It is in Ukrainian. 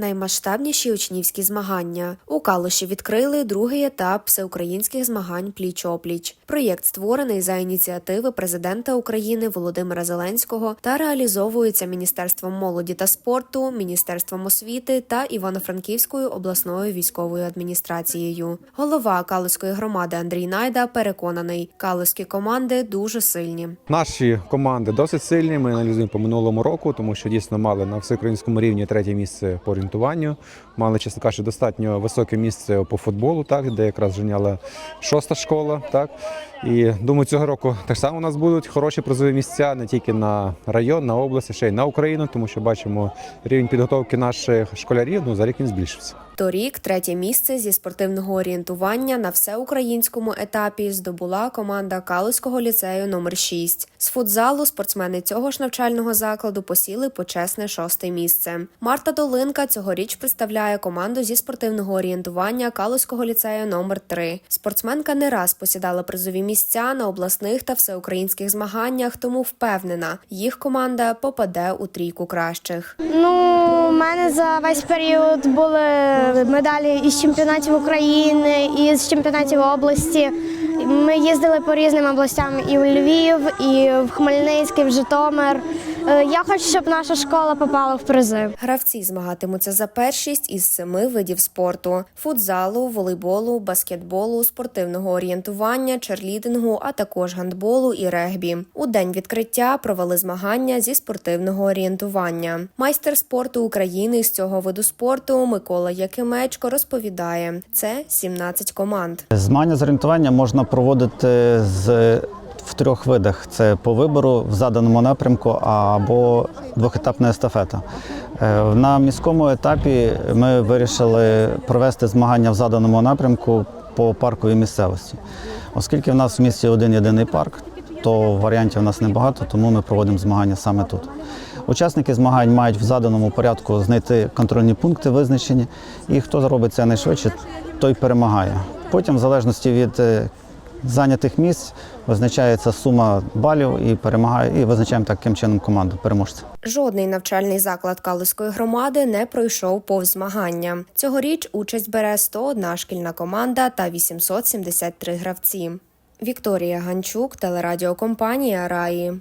наймасштабніші учнівські змагання. У Калуші відкрили другий етап всеукраїнських змагань пліч-опліч. Проєкт створений за ініціативи президента України Володимира Зеленського та реалізовується Міністерством молоді та спорту, Міністерством освіти та Івано-Франківською обласною військовою адміністрацією. Голова Калуської громади Андрій Найда переконаний, калуські команди дуже сильні. Наші команди досить сильні. Ми аналізуємо по минулому року, тому що дійсно мали на всеукраїнському рівні третє місце по орієнтуванню. Мали, чесно кажучи, достатньо високе місце по футболу, так де якраз женяла шоста школа. Так і думаю, цього року так само у нас будуть хороші призові місця не тільки на район, на область, а ще й на Україну, тому що бачимо рівень підготовки наших школярів. Ну за рік він збільшився. Торік третє місце зі спортивного орієнтування на всеукраїнському етапі здобула команда Калуського ліцею номер 6 З футзалу спортсмени цього ж навчального закладу посіли почесне шосте місце. Марта Долинка цьогоріч представляє команду зі спортивного орієнтування Калуського ліцею номер 3 Спортсменка не раз посідала призові місця на обласних та всеукраїнських змаганнях, тому впевнена, їх команда попаде у трійку кращих. Ну, у мене за весь період були медалі із чемпіонатів України, і з чемпіонатів області. Ми їздили по різним областям і в Львів, і в Хмельницький, в Житомир. Е, Я хочу, щоб наша школа попала в призи. Гравці змагатимуться за першість із семи видів спорту: футзалу, волейболу, баскетболу, спортивного орієнтування, черлідингу, а також гандболу і регбі. У день відкриття провели змагання зі спортивного орієнтування. Майстер спорту України з цього виду спорту Микола Якимечко розповідає: це 17 команд. Змагання з орієнтування можна проводити з в трьох видах: це по вибору в заданому напрямку або двохетапна естафета. Е, На міському етапі ми вирішили провести змагання в заданому напрямку по парковій місцевості. Оскільки в нас в місті один єдиний парк, то варіантів у нас небагато, тому ми проводимо змагання саме тут. Учасники змагань мають в заданому порядку знайти контрольні пункти визначені, і хто зробить це найшвидше, той перемагає. Потім, в залежності від е, зайнятих місць, визначається сума балів і перемагає, і визначаємо таким чином команду переможця. Жодний навчальний заклад Калуської громади не пройшов повз змагання. Цьогоріч участь бере 101 шкільна команда та 873 гравці. Вікторія Ганчук, телерадіокомпанія Раї.